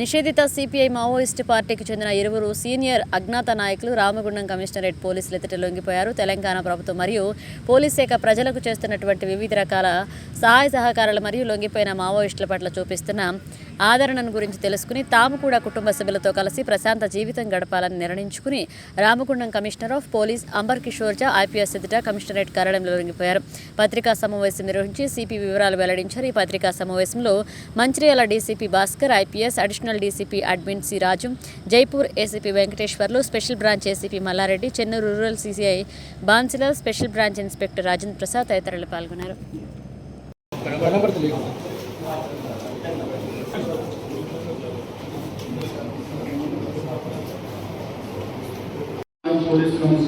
నిషేధిత CPI Maoist పార్టీకి చెందిన ఇరువురు సీనియర్ అజ్ఞాత నాయకులు రామగుండం కమిషనరేట్ పోలీసులు ఎదుట లొంగిపోయారు. తెలంగాణ ప్రభుత్వం మరియు పోలీస్ శాఖ ప్రజలకు చేస్తున్నటువంటి వివిధ రకాల సహాయ సహకారాలు మరియు లొంగిపోయిన మావోయిస్టుల పట్ల చూపిస్తున్న ఆదరణను గురించి తెలుసుకుని తాము కూడా కుటుంబ సభ్యులతో కలిసి ప్రశాంత జీవితం గడపాలని నిర్ణయించుకుని Ramagundam commissioner of police Amber Kishore Jha IPS ఎదుట కమిషనరేట్ కార్యాలయంలో లొంగిపోయారు. పత్రికా సమావేశం నిర్వహించి సిపి వివరాలు వెల్లడించారు. ఈ పత్రికా సమావేశంలో Mancherial DCP Bhaskar IPS additional DCP admin C Raju Jaipur ACP Venkateswarlu special branch ACP Mallareddy Chennur rural CCI బాన్సిలర్ special branch inspector Rajendra Prasad తదితరులు పాల్గొన్నారు.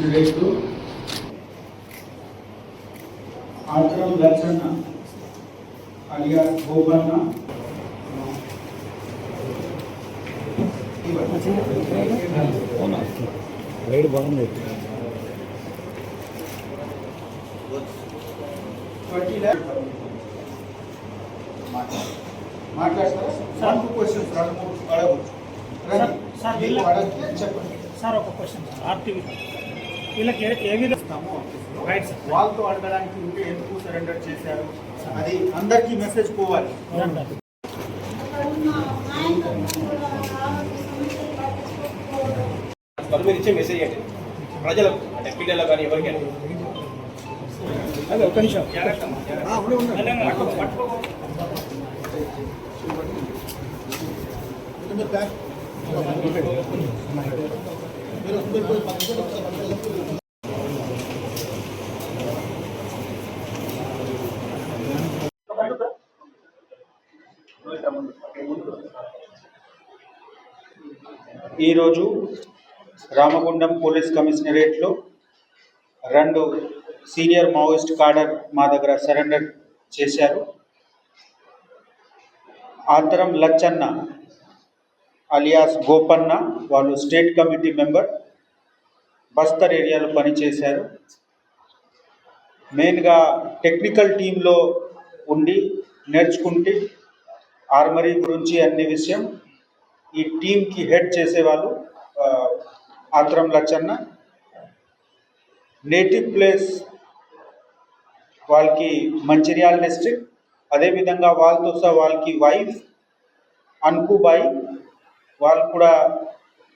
కమిషనరేట్ ఆక్రమ్ లచ్చన్న అలియా గోపన్న రైడ్ బాగుంది. మాట్లాడతారా? సార్ క్వశ్చన్స్ రెండు మూడు అడగవచ్చు. రండి. సార్, మీకు వీళ్ళ- అడిగితే చెప్పండి. సార్ ఒక క్వశ్చన్ ఆర్టీవీ. వీళ్ళకి ఏ విధంగా. రైట్. వాళ్ళతో అడగడానికి ఉంటే ఎందుకు సరెండర్ చేశారు? అది అందరికీ మెసేజ్ పోవాలి. మీరు ఇచ్చే మెసేజ్ ఏంటి? ప్రజలకు అంటే పిల్లలకు కానీ ఎవరికైనా? అదే ఒక నిమిషం. ఈరోజు రామగుండం పోలీస్ కమిషనరేట్లో రెండు సీనియర్ మావోయిస్ట్ కాడర్ మా దగ్గర సరెండర్ చేశారు. ఆంతరం లచ్చన్న అలియాస్ గోపన్న వాళ్ళు స్టేట్ కమిటీ మెంబర్. బస్తర్ ఏరియాలో పనిచేశారు. మెయిన్గా టెక్నికల్ టీంలో ఉండి నేర్చుకుంటే ఆర్మరీ గురించి అన్ని విషయం ఈ టీంకి హెడ్ చేసేవాళ్ళు ఆత్రం లచ్చన్న. నేటివ్ ప్లేస్ వాళ్ళకి మంచిర్యాల డిస్ట్రిక్ట్ అదేవిధంగా వాళ్ళతో సహా వాళ్ళకి వైఫ్ అన్కుబాయి. వాళ్ళు కూడా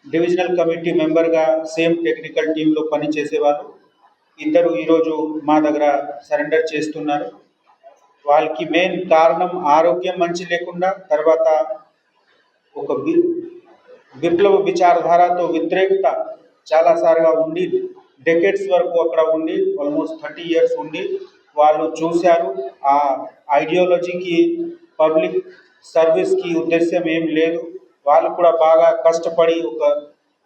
డివిజనల్ కమిటీ మెంబర్గా సేమ్ టెక్నికల్ టీంలో పనిచేసేవారు. ఇద్దరు ఈరోజు మా దగ్గర సరెండర్ చేస్తున్నారు. వాళ్ళకి మెయిన్ కారణం ఆరోగ్యం మంచి లేకుండా తర్వాత ఒక వి విప్లవ విచారధారతో వ్యతిరేకత చాలాసార్గా ఉండి డెకెట్స్ వరకు అక్కడ ఉండి ఆల్మోస్ట్ థర్టీ ఇయర్స్ ఉండి వాళ్ళు చూశారు. ఆ ఐడియాలజీకి పబ్లిక్ సర్వీస్కి ఉద్దేశ్యం ఏం లేదు. వాళ్ళు కూడా బాగా కష్టపడి ఒక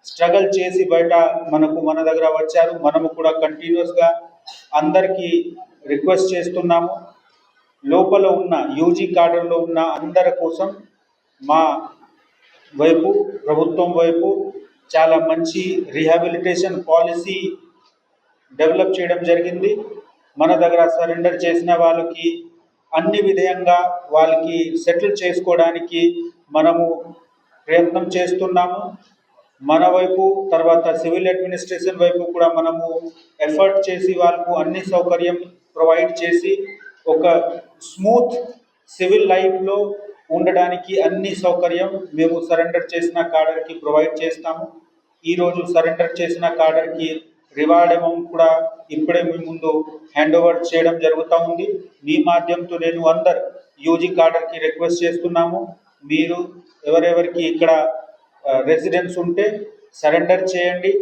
స్ట్రగల్ చేసి బయట మనకు మన దగ్గర వచ్చారు. మనము కూడా కంటిన్యూస్గా అందరికీ రిక్వెస్ట్ చేస్తున్నాము. లోపల ఉన్న యూజీ కార్డర్లో ఉన్న అందరి కోసం మా వైపు ప్రభుత్వం వైపు చాలా మంచి రిహాబిలిటేషన్ పాలసీ డెవలప్ చేయడం జరిగింది. మన దగ్గర సరెండర్ చేసిన వాళ్ళకి అన్ని విధంగా వాళ్ళకి సెటిల్ చేసుకోవడానికి మనము ప్రయత్నం చేస్తున్నాము. మన వైపు తర్వాత సివిల్ అడ్మినిస్ట్రేషన్ వైపు కూడా మనము ఎఫర్ట్ చేసి వాళ్ళకు అన్ని సౌకర్యం ప్రొవైడ్ చేసి ఒక స్మూత్ సివిల్ లైఫ్లో ఉండడానికి అన్ని సౌకర్యం మేము సరెండర్ చేసిన కాడర్కి ప్రొవైడ్ చేస్తాము. ఈరోజు సరెండర్ చేసిన కాడర్కి రివార్డ్ అమౌంట్ కూడా ఇప్పుడే మీ ముందు హ్యాండ్ ఓవర్ చేయడం జరుగుతూ ఉంది. మీ మాధ్యమంతో నేను అందరు యూజీ కాడర్కి రిక్వెస్ట్ చేస్తున్నాము. మీరు ఎవరెవరికి ఇక్కడ రెసిడెన్స్ ఉంటే సరెండర్ చేయండి.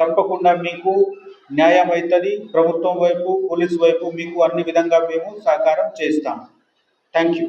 తప్పకుండా మీకు న్యాయం అవుతుంది ప్రభుత్వం వైపు పోలీస్ వైపు మీకు అన్ని విధంగా మేము సహకారం చేస్తాం. Thank you